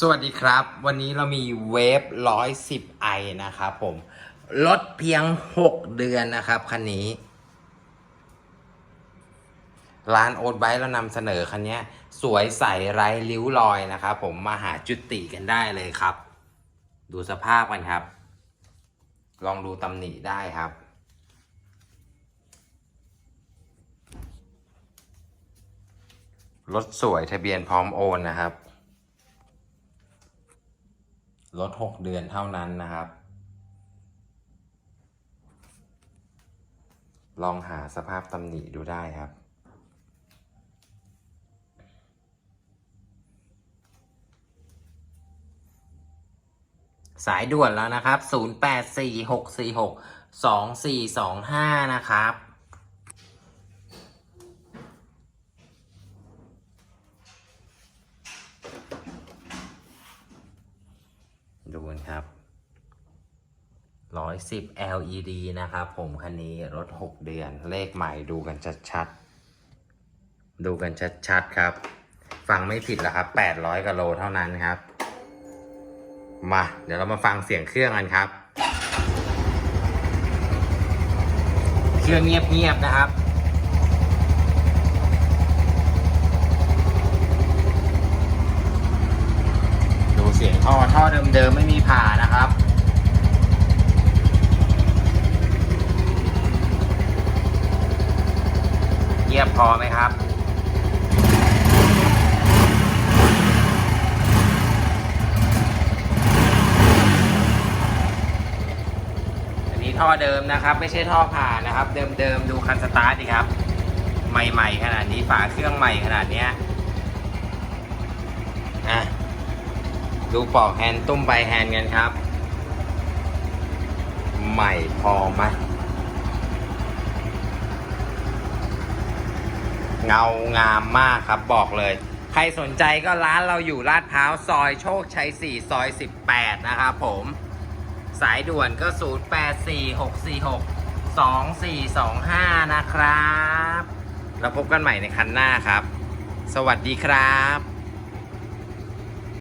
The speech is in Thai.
สวัสดีครับ วันนี้เรามีเวฟ110ไอนะครับผมลดเพียง 6 เดือนนะครับคันนี้ ร้านโอ๊ตไบค์เรานำเสนอคันนี้สวยใสไร้ริ้วรอยนะครับผมมาหาจุติกันได้เลยครับ ดูสภาพกันครับ ลองดูตำหนิได้ครับรถสวยทะเบียนพร้อมโอนนะครับ ลดหกเดือนเท่านั้นนะครับ ลองหาสภาพตำหนิดูได้ครับ สายด่วนแล้วนะครับ 0846462425 นะครับ ดู กันครับ110 LED นะครับ ผมคันนี้รถ6เดือน เลขใหม่ดูกันชัดๆ ดูกันชัดๆครับ ฟังไม่ผิดแล้วครับ800กิโลเท่านั้นครับ มา เดี๋ยวเรามาฟังเสียงเครื่องกันครับ เครื่องเงียบๆนะครับ ดูเสียงท่ อท่อเดิมๆไม่มีผ่านะครับเงียบพอไหมครับอันนี้ท่อเดิมนะครับ ไม่ใช่ท่อผ่านะครับ เดิมๆดูคันสตาร์ทดิครับ ใหม่ๆ ขนาดนี้ฝาเครื่องใหม่ขนาดเนี้ยอะ ดูปอกแฮนตุ้มใบแฮนกันครับ ใหม่พอไหมเงางามมากครับบอกเลย ใครสนใจก็ร้านเราอยู่ลาดพร้าว ซอยโชคชัย 4 ซอย 18 นะครับผม สายด่วนก็ 0846462425 นะครับ แล้วพบกันใหม่ในคันหน้าครับ สวัสดีครับ